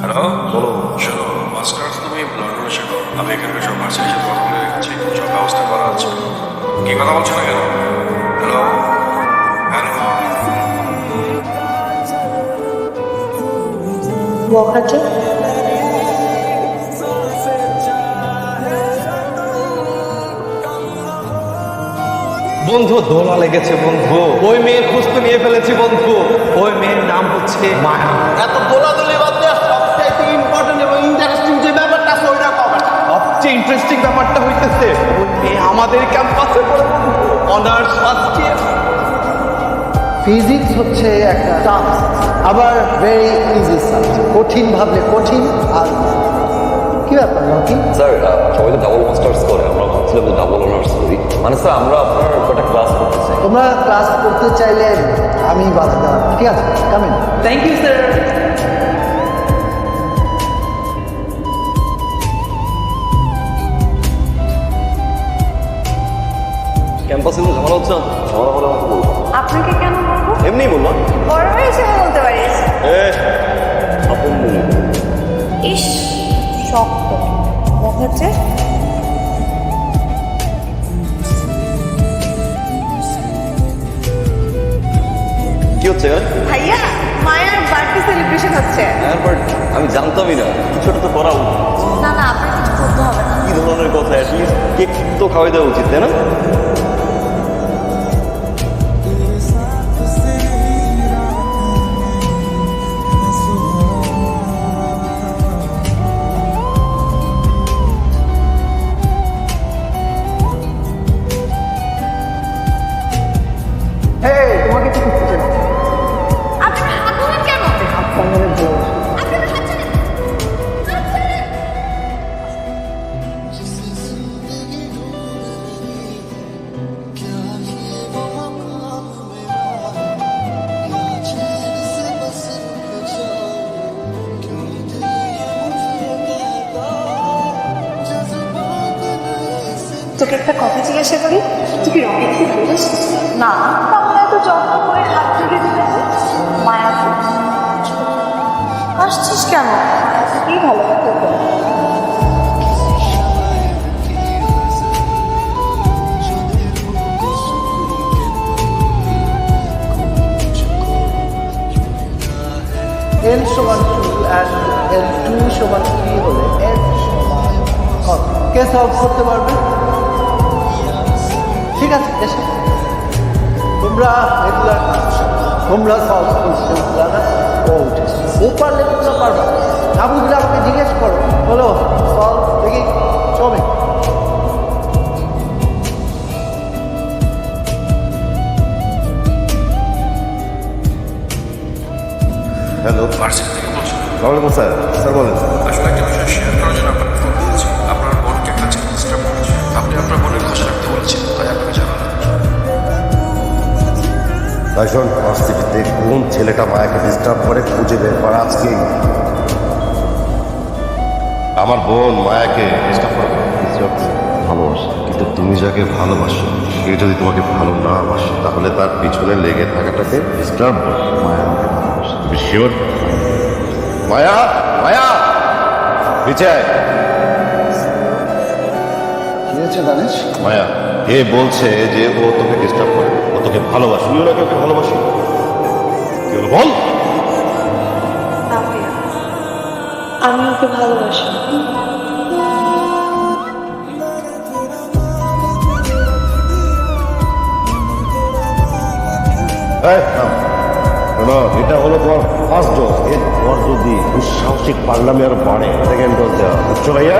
Hello বলো শোনো masters তুমি আমি এখানকার সব সাথে কথা বলে রেখেছি সব ব্যবস্থা করা আছে। কি কথা বলছো না কেন? হ্যালো হ্যালো বখাটে বন্ধু দোলা লেগেছে বন্ধু। ওই মেয়ের খোঁজ তো নিয়ে ফেলেছি বন্ধু। ওই মেয়ের নাম হচ্ছে মায়া। এত সবচেয়ে ইন্টারেস্টিং ব্যাপারটা হইতেছে আমাদের ক্যাম্পাসে পড়ে অনার্স ফার্স্ট ইয়ার ফিজিক্স হচ্ছে একটা টাফ আবার ভেরি ইজি সাবজেক্ট কঠিন ভাবলে কঠিন আর কি ব্যাপার নাকি? স্যার সবাই তো ডাবল মাস্টার্স করে আমরা ভাবছিলাম যে ডাবল অনার্স করি। মানে স্যার আমরা আপনার কটা ক্লাস করতে চাই? তোমরা ক্লাস করতে চাইলে আমি বাধা দেওয়া ঠিক আছে কামিন থ্যাংক ইউ স্যার ক্যাম্পাসে ঝামেলা হচ্ছে না? ঝামেলা হলে আমাকে বলব আপনাকে কেন বলব? এমনি বললাম বড় ভাই হিসেবে বলতে পারিস। আপন বলি ইস শক্ত। হচ্ছে কি হচ্ছে হ্যাঁ ভাইয়া মায়ের বার্থডে সেলিব্রেশন হচ্ছে। এরপর আমি জানতামই না। কিছু তো করা উচিত না না আপনার কিছু করতে হবে না। কি ধরনের কথা অ্যাটলিস্ট কেক তো খাওয়াই দেওয়া উচিত তাই না? তোকে একটা কথা জিজ্ঞাসা করি তুই কি রকেটকে ভালোবাসিস না। তাহলে এত যত্ন করে হাত দিলে মায়া আসছিস কেন? কি ভালো এল সমান টু অ্যান্ড এল টু সমান থ্রি হলে এফ সমান কত? কে সলভ করতে পারবে? ঠিক আছে এসো। তোমরা রেগুলার তোমরা সলভ করছ ও উঠেছে ও পারলে তোমরা পারবে। না বুঝলে আমাকে জিজ্ঞেস করো। বলো সলভ দেখি চবে হ্যালো ভার্সিটি থেকে বলছো স্যার। স্যার বলেন। আসলে একটা বিষয় শেয়ার করার জন্য আপনাকে ফোন দিয়েছি। আপনার বোনকে একটা ডিস্টার্ব আপনি আপনার বোনের খোঁজ রাখতে বলেছেন। তাই শোন ভার্সিটিতে কোন ছেলেটা মায়াকে ডিস্টার্ব করে খুঁজে বের করা আজকেই আমার বোন মায়াকে ডিস্টার্ব করে ভালোবাসে। কিন্তু তুমি যাকে ভালোবাসো সে যদি তোমাকে ভালো না বাসে তাহলে তার পিছনে লেগে থাকাটাকে ডিস্টার্ব মায়া আমাকে ভালোবাসে। তুমি শিওর মায়া মায়া! আয়। কি হয়েছে দানেশ? মায়া এ বলছে যে ও তোকে ডিস্টার্ব করে? তোকে ভালোবাসে। তুইও নাকি ওকে ভালোবাসি কি হলো বল। আমি ওকে ভালোবাসি। এটা হলো তোমার ফার্স্ট ডোজ এরপর যদি দুঃসাহসিক পারলামে আর বাড়ে সেকেন্ড ডোজ দেওয়া বুঝছ ভাইয়া?